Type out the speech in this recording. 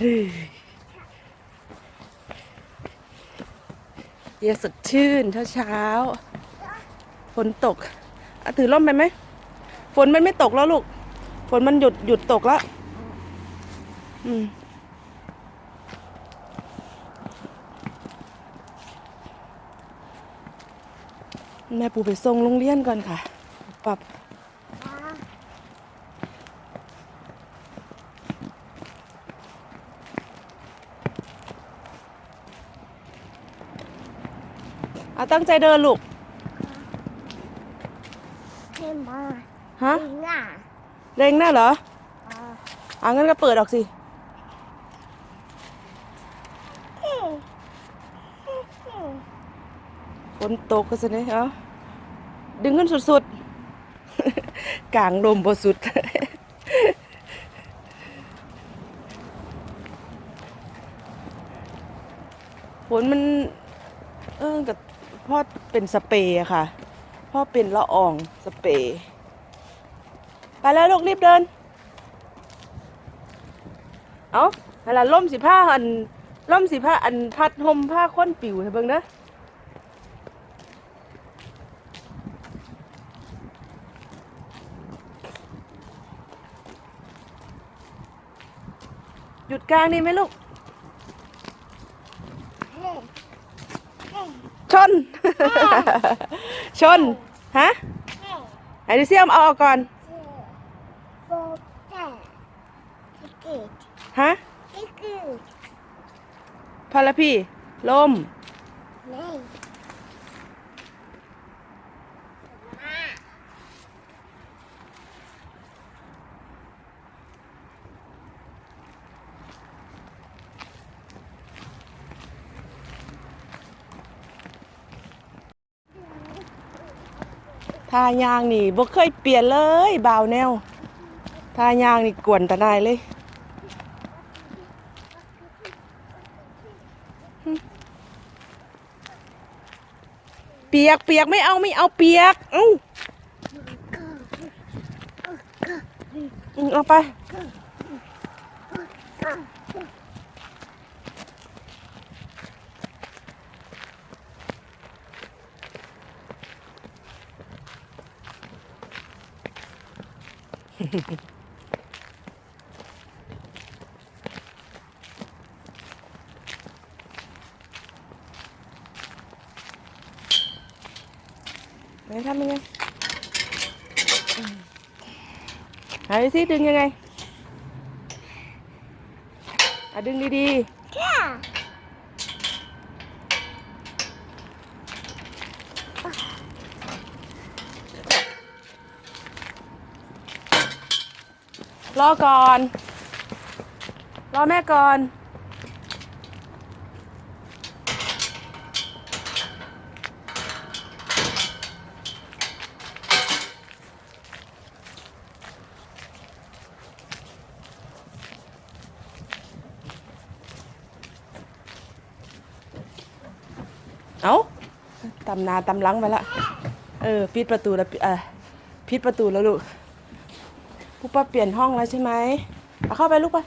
เย็นสดชื่นเช้าเช้าฝนตกอถือร่มไปไหม ฝนมันไม่ตกแล้วลูก ฝนมันหยุดหยุดตกแล้วอืมแม่ปูไปส่งโรงเรียนก่อนค่ะ ปรับ เอาตั้งใจเดินลูกเห็นบ่ฮะจริงอะเร่งหน้าเหรอ อ่าอ่างั้นก็เปิดออกสิเฮ้ยเฮ้ยเฮ้ยฝนตกก็สิเนี่ยเอาดึงขึ้นสุดๆ กลางลมบสุด ฝนมัน เออกับ พ่อเป็นสเปรย์ค่ะ พ่อเป็นละอองสเปรย์ไปแล้วลูกรีบเดิน เอาอะไรล่มสิผ้าอันล่มสิผ้าอันพัดห่มผ้าค้นปิวให้เบิ่งเด้อหยุดกลางนี่ไหมลูก เฮ้ยเฮ้ย ช น ชน ฮะไอดิเซียมเอาออกก่อน ฮะพาราพี่ลม ทายางนี่บ่เคยเปลี่ยนเลยบาวแนวทายางนี่กวนตะนายเลยเปียกเปียกไม่เอาไม่เอาเปียกเอ้าเอาไป ไหนทำยังไงอืมหายซิดึงยังไงอะดึงดี แค่ ๆ รอก่อน รอแม่ก่อน เอาตำนาตำลังไปละ เออ ปิดประตูแล้ว เออปิดประตูแล้วลูก ปูป้าเปลี่ยนห้องแล้วใช่ไหมเอาเข้าไปลูกไป